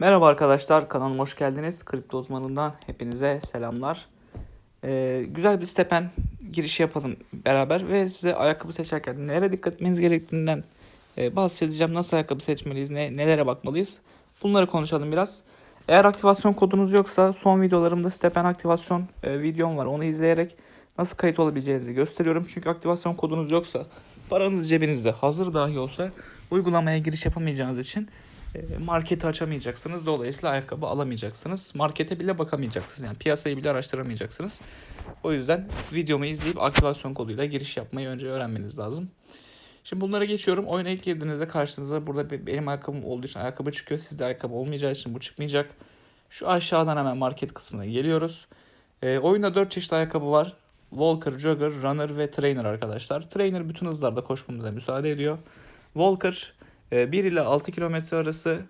Merhaba arkadaşlar, kanalıma hoş geldiniz. Kripto uzmanından hepinize selamlar. Ee, güzel bir stepen girişi yapalım beraber ve size ayakkabı seçerken nereye dikkat etmeniz gerektiğinden e, bahsedeceğim. Nasıl ayakkabı seçmeliyiz, ne, nelere bakmalıyız? Bunları konuşalım biraz. Eğer aktivasyon kodunuz yoksa son videolarımda stepen aktivasyon e, videom var. Onu izleyerek nasıl kayıt olabileceğinizi gösteriyorum. Çünkü aktivasyon kodunuz yoksa paranız cebinizde hazır dahi olsa uygulamaya giriş yapamayacağınız için marketi açamayacaksınız. Dolayısıyla ayakkabı alamayacaksınız. Markete bile bakamayacaksınız. Yani piyasayı bile araştıramayacaksınız. O yüzden videomu izleyip aktivasyon koduyla giriş yapmayı önce öğrenmeniz lazım. Şimdi bunlara geçiyorum. Oyuna ilk girdiğinizde karşınıza burada be- benim ayakkabım olduğu için ayakkabı çıkıyor. Sizde ayakkabı olmayacağı için bu çıkmayacak. Şu aşağıdan hemen market kısmına geliyoruz. E, oyunda 4 çeşit ayakkabı var. Walker, Jogger, Runner ve Trainer arkadaşlar. Trainer bütün hızlarda koşmamıza müsaade ediyor. Walker 1 ile 6 kilometre arası.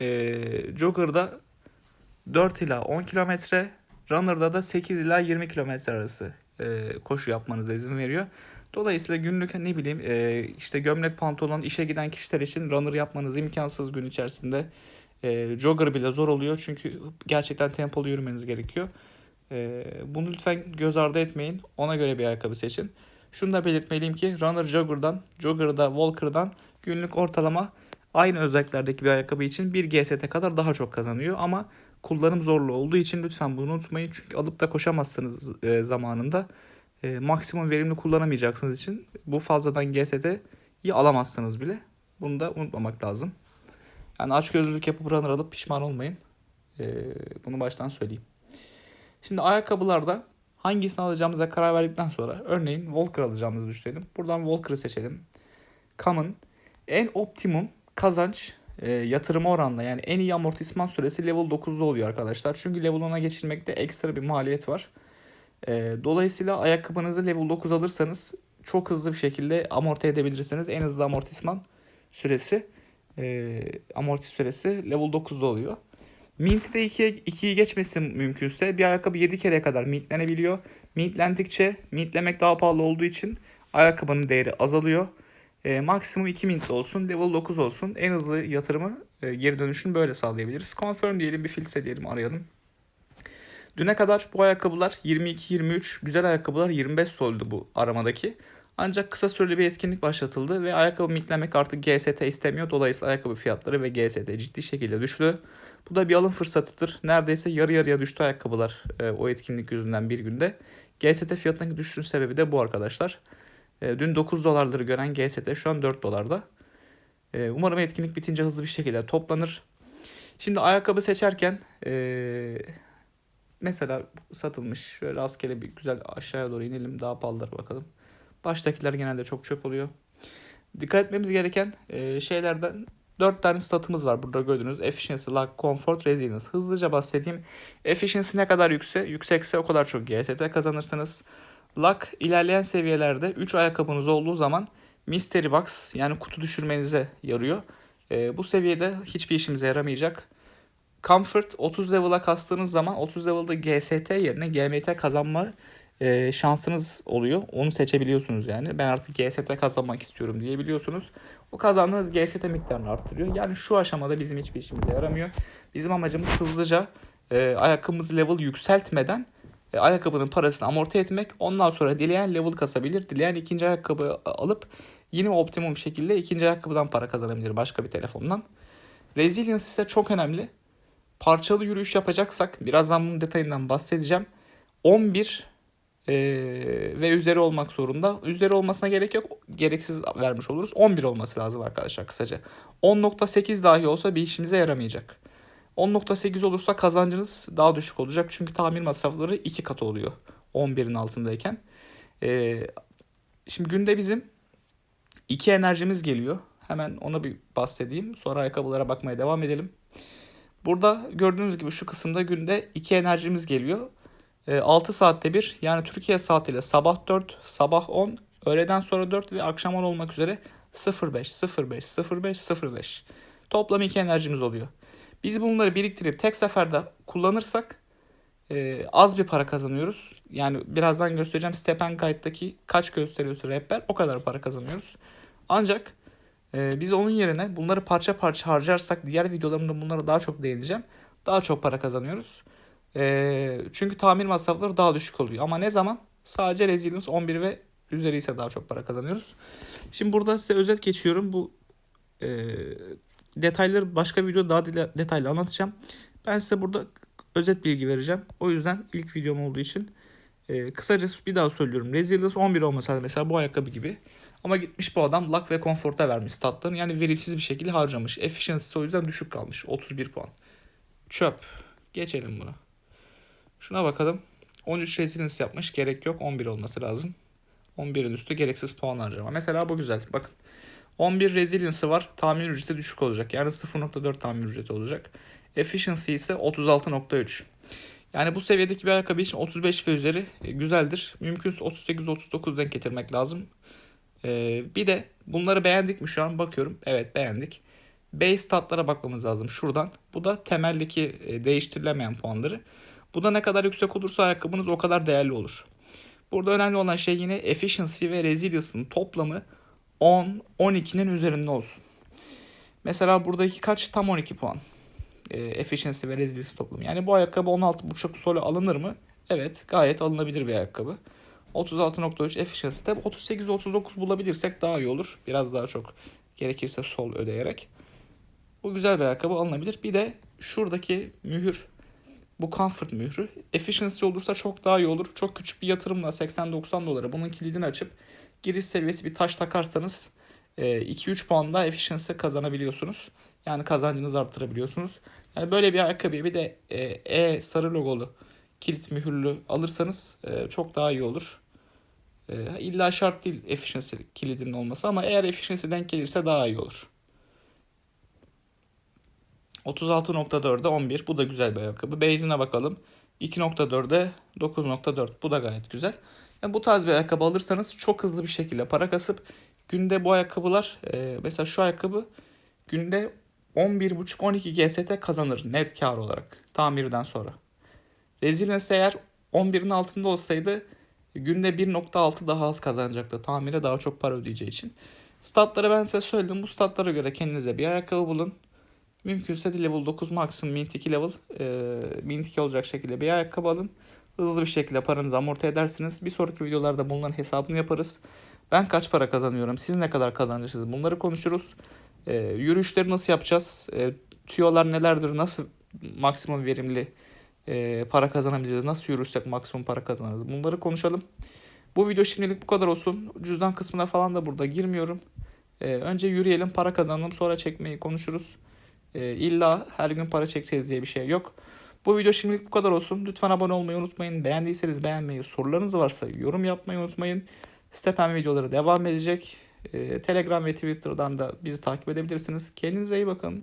E, Jogger'da 4 ila 10 kilometre. Runner'da da 8 ila 20 kilometre arası e, koşu yapmanıza izin veriyor. Dolayısıyla günlük ne bileyim e, işte gömlek pantolon işe giden kişiler için runner yapmanız imkansız gün içerisinde. Jogger bile zor oluyor çünkü gerçekten tempolu yürümeniz gerekiyor. Bunu lütfen göz ardı etmeyin. Ona göre bir ayakkabı seçin. Şunu da belirtmeliyim ki runner jogger'dan, jogger'da walker'dan günlük ortalama aynı özelliklerdeki bir ayakkabı için 1 GST kadar daha çok kazanıyor ama kullanım zorluğu olduğu için lütfen bunu unutmayın. Çünkü alıp da koşamazsınız e, zamanında. E, maksimum verimli kullanamayacaksınız için bu fazladan GST'yi alamazsınız bile. Bunu da unutmamak lazım. Yani açgözlülük yapıp runner alıp pişman olmayın. E, bunu baştan söyleyeyim. Şimdi ayakkabılarda hangisini alacağımıza karar verdikten sonra örneğin Walker alacağımızı düşünelim. Buradan Walker'ı seçelim. Common en optimum kazanç e, yatırıma oranla yani en iyi amortisman süresi level 9'da oluyor arkadaşlar. Çünkü level 10'a geçilmekte ekstra bir maliyet var. E, dolayısıyla ayakkabınızı level 9 alırsanız çok hızlı bir şekilde amorti edebilirsiniz. En hızlı amortisman süresi e, amorti süresi level 9'da oluyor. Mint'i de 2'ye 2'yi geçmesi mümkünse bir ayakkabı 7 kereye kadar mintlenebiliyor. Mintlendikçe mintlemek daha pahalı olduğu için ayakkabının değeri azalıyor. E, maksimum 2 mint olsun, level 9 olsun. En hızlı yatırımı e, geri dönüşünü böyle sağlayabiliriz. Confirm diyelim, bir filtre diyelim, arayalım. Düne kadar bu ayakkabılar 22-23, güzel ayakkabılar 25 soldu bu aramadaki. Ancak kısa süreli bir etkinlik başlatıldı ve ayakkabı mintlemek artık GST istemiyor. Dolayısıyla ayakkabı fiyatları ve GST ciddi şekilde düştü. Bu da bir alım fırsatıdır. Neredeyse yarı yarıya düştü ayakkabılar e, o etkinlik yüzünden bir günde. GST fiyatının düşüşünün sebebi de bu arkadaşlar. E, dün 9 dolarları gören GST şu an 4 dolarda. E, umarım etkinlik bitince hızlı bir şekilde toplanır. Şimdi ayakkabı seçerken e, mesela satılmış şöyle rastgele bir güzel aşağıya doğru inelim daha pahalılara bakalım. Baştakiler genelde çok çöp oluyor. Dikkat etmemiz gereken e, şeylerden 4 tane statımız var burada gördüğünüz. Efficiency, Luck, Comfort, Resilience. Hızlıca bahsedeyim. Efficiency ne kadar yüksek, yüksekse o kadar çok GST kazanırsınız. Luck ilerleyen seviyelerde 3 ayakkabınız olduğu zaman Mystery Box yani kutu düşürmenize yarıyor. E, bu seviyede hiçbir işimize yaramayacak. Comfort 30 level'a kastığınız zaman 30 level'da GST yerine GMT kazanma e, şansınız oluyor. Onu seçebiliyorsunuz yani. Ben artık GST kazanmak istiyorum diyebiliyorsunuz. O kazandığınız GST miktarını arttırıyor. Yani şu aşamada bizim hiçbir işimize yaramıyor. Bizim amacımız hızlıca e, ayakkabımızı level yükseltmeden e, ayakkabının parasını amorti etmek. Ondan sonra dileyen level kasabilir. Dileyen ikinci ayakkabı alıp yine optimum şekilde ikinci ayakkabıdan para kazanabilir başka bir telefondan. Resilience ise çok önemli. Parçalı yürüyüş yapacaksak birazdan bunun detayından bahsedeceğim. 11 e, ve üzeri olmak zorunda. Üzeri olmasına gerek yok. Gereksiz vermiş oluruz. 11 olması lazım arkadaşlar kısaca. 10.8 dahi olsa bir işimize yaramayacak. 10.8 olursa kazancınız daha düşük olacak. Çünkü tamir masrafları iki katı oluyor 11'in altındayken. E, şimdi günde bizim iki enerjimiz geliyor. Hemen ona bir bahsedeyim. Sonra ayakkabılara bakmaya devam edelim. Burada gördüğünüz gibi şu kısımda günde iki enerjimiz geliyor. 6 saatte bir yani Türkiye saatiyle sabah 4, sabah 10, öğleden sonra 4 ve akşam 10 olmak üzere 05, 05, 05, 05. Toplam 2 enerjimiz oluyor. Biz bunları biriktirip tek seferde kullanırsak e, az bir para kazanıyoruz. Yani birazdan göstereceğim Stepen Guide'daki kaç gösteriyorsa rehber o kadar para kazanıyoruz. Ancak Ee, biz onun yerine bunları parça parça harcarsak diğer videolarımda bunlara daha çok değineceğim. Daha çok para kazanıyoruz. Ee, çünkü tamir masrafları daha düşük oluyor. Ama ne zaman? Sadece Resilience 11 ve üzeri ise daha çok para kazanıyoruz. Şimdi burada size özet geçiyorum. Bu e, detayları başka videoda daha detaylı anlatacağım. Ben size burada özet bilgi vereceğim. O yüzden ilk videom olduğu için e, kısaca bir daha söylüyorum. Resilience 11 olması lazım mesela bu ayakkabı gibi. Ama gitmiş bu adam luck ve komforta vermiş statlarını. Yani verimsiz bir şekilde harcamış. Efficiency o yüzden düşük kalmış. 31 puan. Çöp. Geçelim bunu. Şuna bakalım. 13 resilience yapmış. Gerek yok. 11 olması lazım. 11'in üstü gereksiz puan harcama. Mesela bu güzel. Bakın. 11 resilience'ı var. Tamir ücreti düşük olacak. Yani 0.4 tamir ücreti olacak. Efficiency ise 36.3. Yani bu seviyedeki bir ayakkabı için 35 ve üzeri e, güzeldir. Mümkünse 38-39 denk getirmek lazım. Ee, bir de bunları beğendik mi şu an bakıyorum. Evet beğendik. Base statlara bakmamız lazım şuradan. Bu da temeldeki e, değiştirilemeyen puanları. Bu da ne kadar yüksek olursa ayakkabınız o kadar değerli olur. Burada önemli olan şey yine efficiency ve resilience'ın toplamı 10, 12'nin üzerinde olsun. Mesela buradaki kaç? Tam 12 puan. E, efficiency ve resilience toplamı. Yani bu ayakkabı 16.5 sole alınır mı? Evet gayet alınabilir bir ayakkabı. 36.3 efficiency. Tabi 38-39 bulabilirsek daha iyi olur. Biraz daha çok gerekirse sol ödeyerek. Bu güzel bir ayakkabı alınabilir. Bir de şuradaki mühür bu comfort mührü efficiency olursa çok daha iyi olur. Çok küçük bir yatırımla 80-90 dolara bunun kilidini açıp giriş seviyesi bir taş takarsanız 2-3 puan daha efficiency kazanabiliyorsunuz. Yani kazancınızı arttırabiliyorsunuz. Yani böyle bir ayakkabıyı bir de e, E sarı logolu kilit mühürlü alırsanız e, çok daha iyi olur. E, illa şart değil efficiency kilidinin olması ama eğer efficiency denk gelirse daha iyi olur. 36.4'e 11. Bu da güzel bir ayakkabı. Base'ine bakalım. 2.4'e 9.4. Bu da gayet güzel. Yani bu tarz bir ayakkabı alırsanız çok hızlı bir şekilde para kasıp günde bu ayakkabılar e, mesela şu ayakkabı günde 11.5-12 GST kazanır net kar olarak tamirden sonra. Resilience eğer 11'in altında olsaydı günde 1.6 daha az kazanacaktı. Tamire daha çok para ödeyeceği için. Statları ben size söyledim. Bu statlara göre kendinize bir ayakkabı bulun. Mümkünse de level 9 maksimum mint 2 level e, mint 2 olacak şekilde bir ayakkabı alın. Hızlı bir şekilde paranızı amorti edersiniz. Bir sonraki videolarda bunların hesabını yaparız. Ben kaç para kazanıyorum? Siz ne kadar kazanırsınız? Bunları konuşuruz. E, yürüyüşleri nasıl yapacağız? E, tüyolar nelerdir? Nasıl maksimum verimli e, para kazanabiliriz? Nasıl yürürsek maksimum para kazanırız? Bunları konuşalım. Bu video şimdilik bu kadar olsun. Cüzdan kısmına falan da burada girmiyorum. E, önce yürüyelim, para kazanalım, sonra çekmeyi konuşuruz. E, illa her gün para çekeceğiz diye bir şey yok. Bu video şimdilik bu kadar olsun. Lütfen abone olmayı unutmayın. Beğendiyseniz beğenmeyi, sorularınız varsa yorum yapmayı unutmayın. Stepen videoları devam edecek. E, Telegram ve Twitter'dan da bizi takip edebilirsiniz. Kendinize iyi bakın.